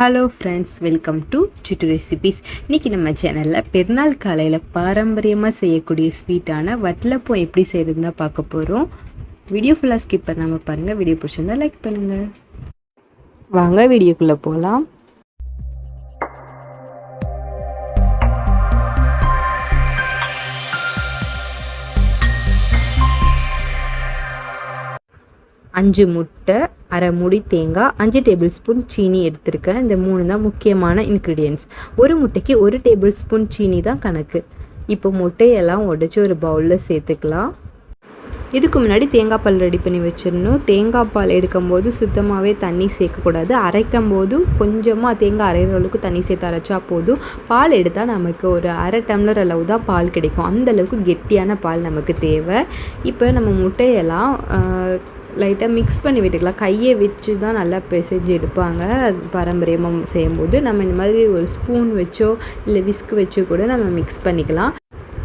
Hello friends welcome to Chittu recipes இன்றைக்கி நம்ம சேனலில் பெருநாள் காலையில் பாரம்பரியமாக செய்யக்கூடிய ஸ்வீட்டான வட்டலப்பூ எப்படி செய்கிறது தான் பார்க்க போகிறோம் வீடியோ ஃபுல்லாக ஸ்கிப் பண்ணாமல் பாருங்கள் வீடியோ பிடிச்சிருந்தா லைக் பண்ணுங்கள் வாங்க வீடியோக்குள்ளே போகலாம் அஞ்சு முட்டை அரை முடி தேங்காய் அஞ்சு டேபிள் ஸ்பூன் சீனி எடுத்திருக்கேன். இந்த மூணு தான் முக்கியமான இன்க்ரீடியன்ஸ் ஒரு முட்டைக்கு ஒரு டேபிள் ஸ்பூன் சீனி தான் கணக்கு. இப்போ முட்டையெல்லாம் உடச்சி ஒரு பவுலில் சேர்த்துக்கலாம். இதுக்கு முன்னாடி தேங்காய் பால் ரெடி பண்ணி வச்சிடணும். தேங்காய் பால் எடுக்கும்போது சுத்தமாகவே தண்ணி சேர்க்கக்கூடாது. அரைக்கும் போது கொஞ்சமாக தேங்காய் அரைகிற அளவுக்கு தண்ணி சேர்த்து அரைச்சா போதும். பால் எடுத்தால் நமக்கு ஒரு அரை டம்ளர் அளவு தான் பால் கிடைக்கும். அந்தளவுக்கு கெட்டியான பால் நமக்கு தேவை. இப்போ நம்ம முட்டையெல்லாம் லைட்டாக மிக்ஸ் பண்ணி விட்டுக்கலாம். கையை வச்சு தான் நல்லா பிசைஞ்சு எடுப்பாங்க. அது பாரம்பரியமாக செய்யும்போது நம்ம இந்த மாதிரி ஒரு ஸ்பூன் வச்சோ இல்லை விஸ்க் வச்சோ கூட நம்ம மிக்ஸ் பண்ணிக்கலாம்.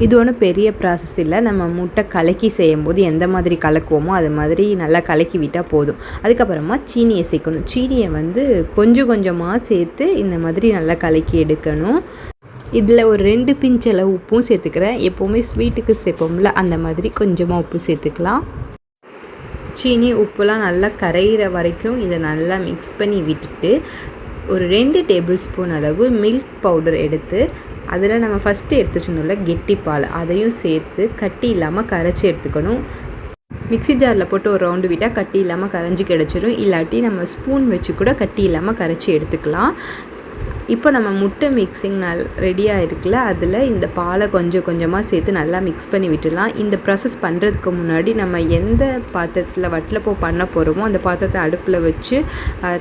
இது ஒன்றும் பெரிய ப்ராசஸ் இல்லை. நம்ம முட்டை கலக்கி செய்யும்போது எந்த மாதிரி கலக்குவோமோ அது மாதிரி நல்லா கலக்கி விட்டால் போதும். அதுக்கப்புறமா சீனியை சேர்க்கணும். சீனியை வந்து கொஞ்சம் கொஞ்சமாக சேர்த்து இந்த மாதிரி நல்லா கலக்கி எடுக்கணும். இதில் ஒரு ரெண்டு பிஞ்சளவு உப்பும் சேர்த்துக்கிறேன். எப்போவுமே ஸ்வீட்டுக்கு சேர்ப்போம்ல அந்த மாதிரி கொஞ்சமாக உப்பு சேர்த்துக்கலாம். சீனி உப்புலாம் நல்லா கரையிற வரைக்கும் இதை நல்லா மிக்ஸ் பண்ணி விட்டுட்டு ஒரு ரெண்டு டேபிள் ஸ்பூன் அளவு மில்க் பவுடர் எடுத்து அதில் நம்ம ஃபஸ்ட்டு எடுத்து வச்சுருந்தோம்ல கெட்டி பால் அதையும் சேர்த்து கட்டி இல்லாமல் கரைச்சி எடுத்துக்கணும். மிக்சி ஜாரில் போட்டு ஒரு ரவுண்டு விட்டால் கட்டி இல்லாமல் கரைஞ்சி கிடச்சிரும். இல்லாட்டி நம்ம ஸ்பூன் வச்சு கூட கட்டி இல்லாமல் கரைச்சி எடுத்துக்கலாம். இப்போ நம்ம முட்டை மிக்சிங் நல் ரெடியாக இருக்குல்ல அதில் இந்த பாலை கொஞ்சம் கொஞ்சமாக சேர்த்து நல்லா மிக்ஸ் பண்ணி விட்டுடலாம். இந்த ப்ராசஸ் பண்ணுறதுக்கு முன்னாடி நம்ம எந்த பாத்திரத்தில் வட்டில் போ பண்ண போகிறோமோ அந்த பாத்திரத்தை அடுப்பில் வச்சு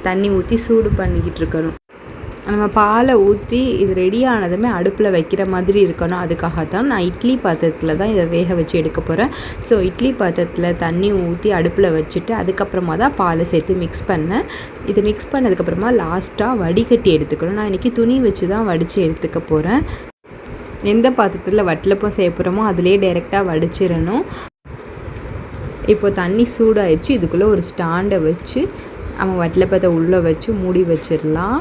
தண்ணி ஊற்றி சூடு பண்ணிக்கிட்டு இருக்கணும். நம்ம பாலை ஊற்றி இது ரெடி ஆனதுமே அடுப்பில் வைக்கிற மாதிரி இருக்கணும். அதுக்காக தான் நான் இட்லி பாத்திரத்தில் தான் இதை வேக வச்சு எடுக்க போகிறேன் ஸோ இட்லி பாத்திரத்தில் தண்ணி ஊற்றி அடுப்பில் வச்சுட்டு அதுக்கப்புறமா தான் பாலை சேர்த்து மிக்ஸ் பண்ணேன். இதை மிக்ஸ் பண்ணதுக்கப்புறமா லாஸ்ட்டாக வடிகட்டி எடுத்துக்கணும். நான் இன்றைக்கி துணி வச்சு தான் வடித்து எடுத்துக்க போகிறேன் எந்த பாத்திரத்தில் வட்டலப்பம் செய்ய போகிறோமோ அதிலே டைரெக்டாக வடிச்சிடணும். இப்போ தண்ணி சூடாயிடுச்சு. இதுக்குள்ளே ஒரு ஸ்டாண்டை வச்சு நம்ம வட்டிலப்பத்தை உள்ளே வச்சு மூடி வச்சிடலாம்.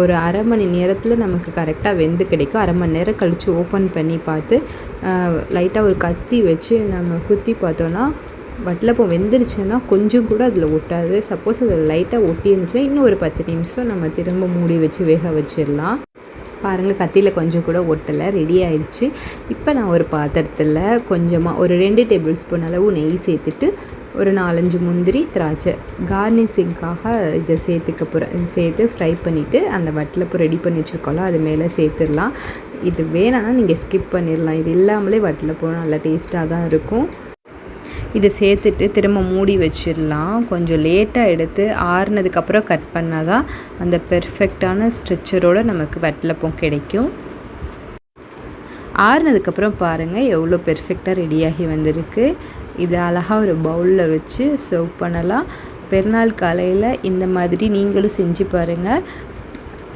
ஒரு அரை மணி நேரத்தில் நமக்கு கரெக்டாக வெந்து கிடைக்கும். அரை மணி நேரம் கழித்து ஓப்பன் பண்ணி பார்த்து லைட்டாக ஒரு கத்தி வச்சு நம்ம குத்தி பார்த்தோன்னா வட்டலப்பம் வெந்துருச்சுன்னா கொஞ்சம் கூட அதில் ஒட்டாது. சப்போஸ் அதில் லைட்டாக ஒட்டி இருந்துச்சுன்னா இன்னும் ஒரு பத்து நிமிஷம் நம்ம திரும்ப மூடி வச்சு வேக வச்சிடலாம். பாருங்கள் கத்தியில் கொஞ்சம் கூட ஒட்டலை. ரெடி ஆயிடுச்சு. இப்போ நான் ஒரு பாத்திரத்தில் கொஞ்சமாக ஒரு ரெண்டு டேபிள் ஸ்பூன் அளவு நெய் சேர்த்துட்டு ஒரு நாலஞ்சு முந்திரி திராட்சை. கார்னிஷிங்காக இதை சேர்த்துக்க போகிறேன் சேர்த்து ஃப்ரை பண்ணிவிட்டு அந்த வட்டலப்பூ ரெடி பண்ணி வச்சுருக்கோம்ல அது மேலே சேர்த்துடலாம். இது வேணான்னா நீங்கள் ஸ்கிப் பண்ணிடலாம். இது இல்லாமலே வட்டலப்பூ நல்லா டேஸ்ட்டாக தான் இருக்கும். இதை சேர்த்துட்டு திரும்ப மூடி வச்சிடலாம். கொஞ்சம் லேட்டாக எடுத்து ஆறுனதுக்கப்புறம் கட் பண்ணால் தான் அந்த பெர்ஃபெக்டான ஸ்ட்ரெச்சரோடு நமக்கு வட்டலப்பம் கிடைக்கும். ஆறுனதுக்கப்புறம் பாருங்கள் எவ்வளோ பெர்ஃபெக்டாக ரெடியாகி வந்திருக்கு. இது அழகாக ஒரு பவுலில் வச்சு சர்வ் பண்ணலாம். பெருநாள் காலையில் இந்த மாதிரி நீங்களும் செஞ்சு பாருங்கள்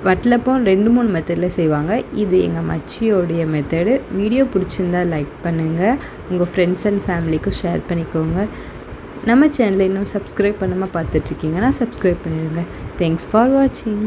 வட்டலப்பம் ரெண்டு மூணு மெத்தடில் செய்வாங்க. இது எங்கள் மச்சியோடைய மெத்தடு வீடியோ பிடிச்சிருந்தா லைக் பண்ணுங்கள் உங்கள் ஃப்ரெண்ட்ஸ் அண்ட் ஃபேமிலிக்கும் ஷேர் பண்ணிக்கோங்க. நம்ம சேனலை இன்னும் சப்ஸ்கிரைப் பண்ணாமல் பார்த்துட்ருக்கீங்கன்னா சப்ஸ்கிரைப் பண்ணிடுங்க. தேங்க்ஸ் ஃபார் வாட்சிங்